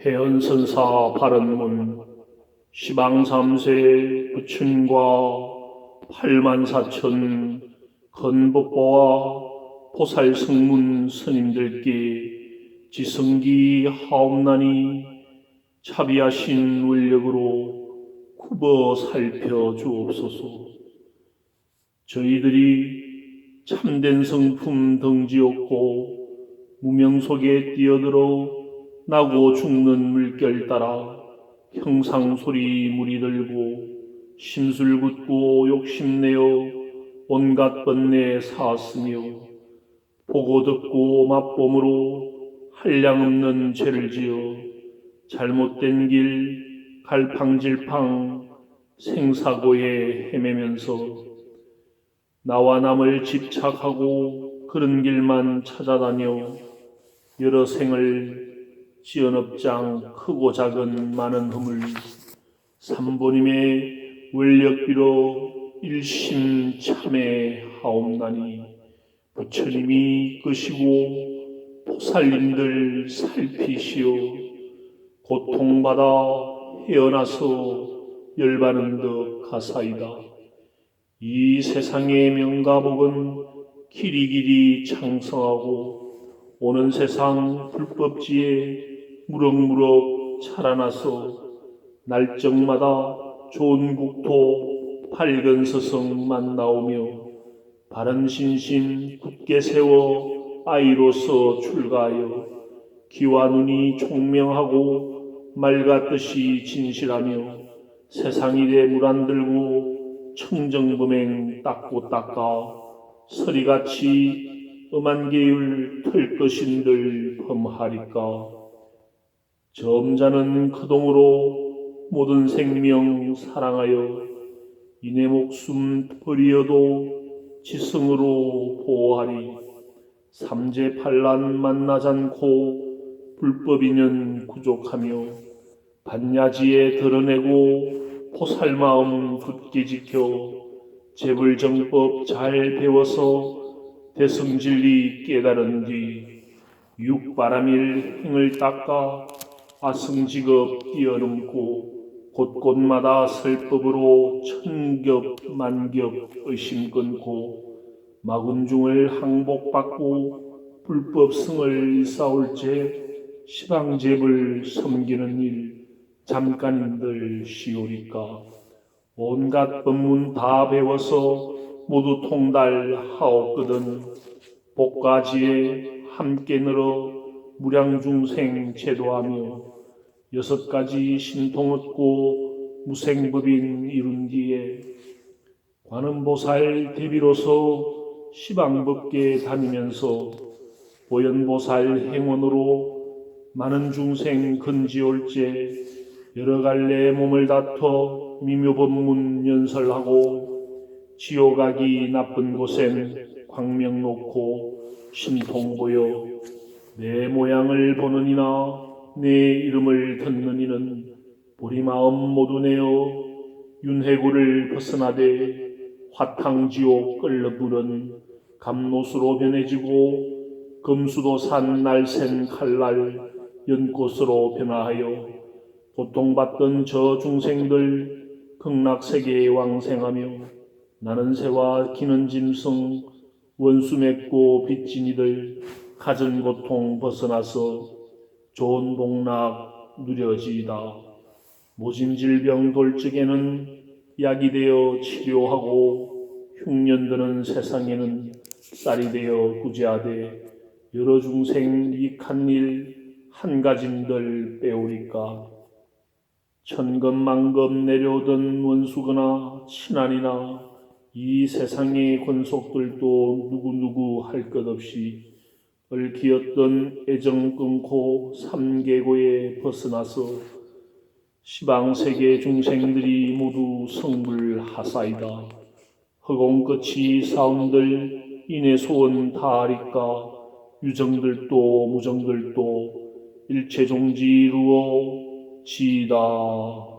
해연선사 발언문 시방삼세 부춘과 팔만사천 건법보와 보살성문 스님들께 지성기 하옵나니 차비하신 원력으로 굽어 살펴 주옵소서. 저희들이 참된 성품 덩지없고 무명 속에 뛰어들어 나고 죽는 물결 따라 형상 소리 무리 들고 심술 굳고 욕심내어 온갖 번뇌 사았으며 보고 듣고 맛봄으로 한량없는 죄를 지어 잘못된 길 갈팡질팡 생사고에 헤매면서 나와 남을 집착하고 그런 길만 찾아다녀 여러 생을 지연업장 크고 작은 많은 허물 삼보님의 원력비로 일심 참회하옵나니 부처님이 끄시고 보살님들 살피시오. 고통받아 헤어나서 열반은 듯 가사이다. 이 세상의 명가복은 길이길이 창성하고 오는 세상 불법지에 무럭무럭 자라나서 날정마다 좋은 국토 밝은 서성 만 나오며 바른 신심 굳게 세워 아이로서 출가하여 귀와 눈이 총명하고 맑았듯이 진실하며 세상 일에 물 안 들고 청정범행 닦고 닦아 서리같이 엄한 계율 털 것인들 범하리까 점자는 그동으로 모든 생명 사랑하여 이내 목숨 버리어도 지성으로 보호하리. 삼재 반란 만나지 않고 불법인연 구족하며 반야지에 드러내고 포살 마음 굳게 지켜 재불정법 잘 배워서 대승진리 깨달은 뒤 육바람일 행을 닦아 아승직업 뛰어넘고 곳곳마다 설법으로 천겹 만겹 의심 끊고 마군중을 항복받고 불법승을 쌓을제 시방제불 섬기는 일 잠깐인들 시오리까? 온갖 법문 다 배워서 모두 통달하옵거든. 복가지에 함께 늘어 무량중생 제도하며 여섯 가지 신통 얻고 무생법인 이룬 뒤에 관음보살 대비로서 시방법계 다니면서 보현보살 행원으로 많은 중생 근지올제 여러 갈래 몸을 다퉈 미묘법문 연설하고 지옥가기 나쁜 곳엔 광명 놓고 신통 보여 내 모양을 보는 이나 내 이름을 듣는 이는 우리 마음 모두 내어 윤회구를 벗어나되 화탕지옥 끌러부른 감노수로 변해지고 금수도 산 날샌 칼날 연꽃으로 변화하여 고통받던 저 중생들 극락세계에 왕생하며 나는 새와 기는 짐승 원수 맺고 빚진 이들 가진 고통 벗어나서 좋은 복락 누려지이다. 모진 질병 돌적에는 약이 되어 치료하고 흉년드는 세상에는 쌀이 되어 구제하되 여러 중생 이익한 일 한 가짐들 빼오리까 천금만금 내려오던 원수거나 친한이나 이 세상의 권속들도 누구누구 할 것 없이 얽히었던 애정 끊고 삼계고에 벗어나서 시방세계 중생들이 모두 성불하사이다. 허공 끝이 사운들 인의 소원 다하리까 유정들도 무정들도 일체종지 이루어 지이다.